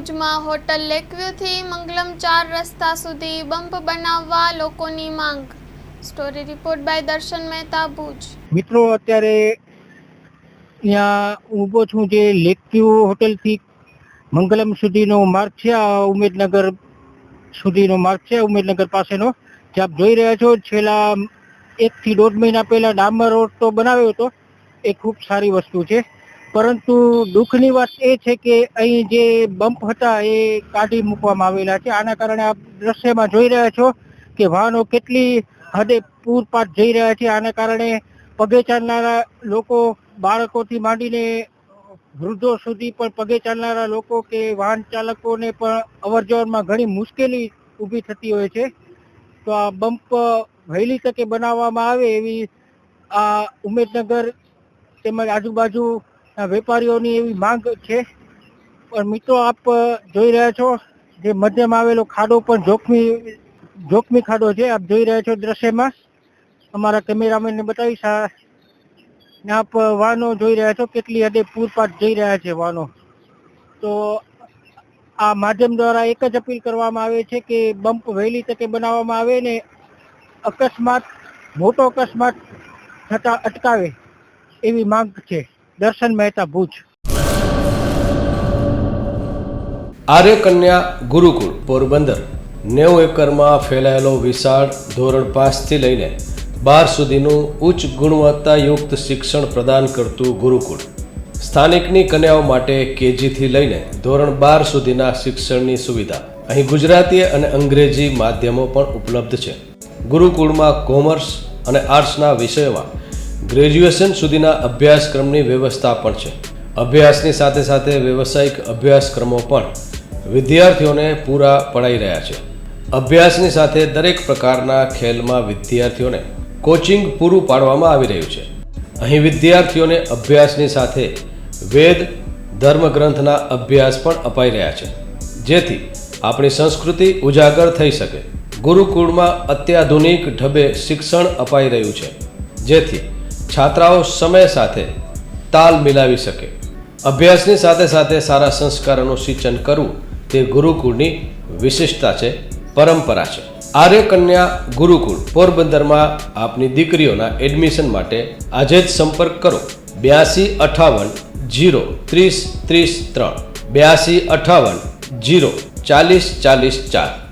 ભુજમાં હોટલ લેકવ્યુથી મંગલમ ચાર રસ્તા સુધી બમ્પ બનાવવા લોકોની માંગ. સ્ટોરી રિપોર્ટ બાય દર્શન મહેતા, ભુજ. મિત્રો, અત્યારે ત્યાં ઊભો છું જે લેકવ્યુ હોટલથી મંગલમ સુધીનો માર્ગ છે, આ ઉમેદનગર સુધીનો માર્ગ છે, ઉમેદનગર પાસેનો. જે આપ જોઈ રહ્યા છો, છેલ્લા એકથી દોઢ મહિના પહેલા ડામર રોડ તો બનાવ્યો હતો. એ ખૂબ સારી વસ્તુ છે. પરંતુ દુઃખની વાત એ છે કે અહીં જે બમ્પ હતા એ કાઢી મૂકવામાં આવેલા છે. આના કારણે આપ દ્રશ્યમાં જોઈ રહ્યા છો કે વાહનો કેટલી હદે પૂરપાટ જઈ રહ્યા છે. આના કારણે પગે ચાલનારા લોકો બાળકોથી માંડીને વૃદ્ધો સુધી પણ પગે ચાલનારા લોકો કે વાહન ચાલકોને પણ અવર જવરમાં ઘણી મુશ્કેલી ઊભી થતી હોય છે. તો આ બમ્પ વહેલી તકે બનાવવામાં આવે એવી આ ઉમેદનગર તેમજ આજુબાજુના વેપારીઓની એવી માંગ છે. પણ મિત્રો, આપ જોઈ રહ્યા છો જે મધ્યમાં આવેલો ખાડો પણ જોખમી જોખમી ખાડો છે. આપ જોઈ રહ્યા છો દ્રશ્યમાં. અમારા કેમેરામેનને બતાવીશ ને આપ વાહનો જોઈ રહ્યા છો. કેટલી હદે પૂરપાટ જઈ રહ્યા છે વાહનો. તો, આ માધ્યમ દ્વારા એક જ અપીલ કરવામાં આવે છે કે બમ્પ વહેલી તકે બનાવવામાં આવે ને અકસ્માત, મોટો અકસ્માત થતા અટકાવે એવી માંગ છે. દર્શન મહેતા ભુજ. આર્ય કન્યા ગુરુકુળ, પોરબંદર. નેવું એકરમાં ફેલાયેલો વિશાળ ધોરણ પાંચથી લઈને બાર સુધીનું ઉચ્ચ ગુણવત્તાયુક્ત શિક્ષણ પ્રદાન કરતું ગુરુકુળ. સ્થાનિકની કન્યાઓ માટે કેજીથી લઈને ધોરણ બાર સુધીના શિક્ષણની સુવિધા. અહીં ગુજરાતી અને અંગ્રેજી માધ્યમો પણ ઉપલબ્ધ છે. ગુરુકુળમાં કોમર્સ અને આર્ટ્સના વિષયોમાં ગ્રેજ્યુએશન સુધીના અભ્યાસક્રમની વ્યવસ્થા પણ છે. અભ્યાસની સાથે સાથે વ્યવસાયિક અભ્યાસક્રમો પણ વિદ્યાર્થીઓને પૂરા પડાઈ રહ્યા છે. અભ્યાસની સાથે દરેક પ્રકારના ખેલમાં વિદ્યાર્થીઓને કોચિંગ પૂરું પાડવામાં આવી રહ્યું છે. અહીં વિદ્યાર્થીઓને અભ્યાસની સાથે વેદ, ધર્મગ્રંથના અભ્યાસ પણ અપાઈ રહ્યા છે. જેથી આપણી સંસ્કૃતિ ઉજાગર થઈ શકે. ગુરુકુળમાં અત્યાધુનિક ઢબે શિક્ષણ અપાઈ રહ્યું છે. જેથી છાત્રાઓ સમય સાથે તાલ મિલાવી શકે. અભ્યાસની સાથે સાથે સારા સંસ્કારોનું સિંચન કરવું તે ગુરુકુળની વિશિષ્ટતા છે, પરંપરા છે. આર્યકન્યા ગુરુકુળ, પોરબંદરમાં આપની દીકરીઓના એડમિશન માટે આજે જ સંપર્ક કરો. બ્યાસી અઠાવન જીરો ત્રીસ ત્રીસ ત્રણ. બ્યાસી અઠાવન જીરો ચાલીસ ચાલીસ ચાર.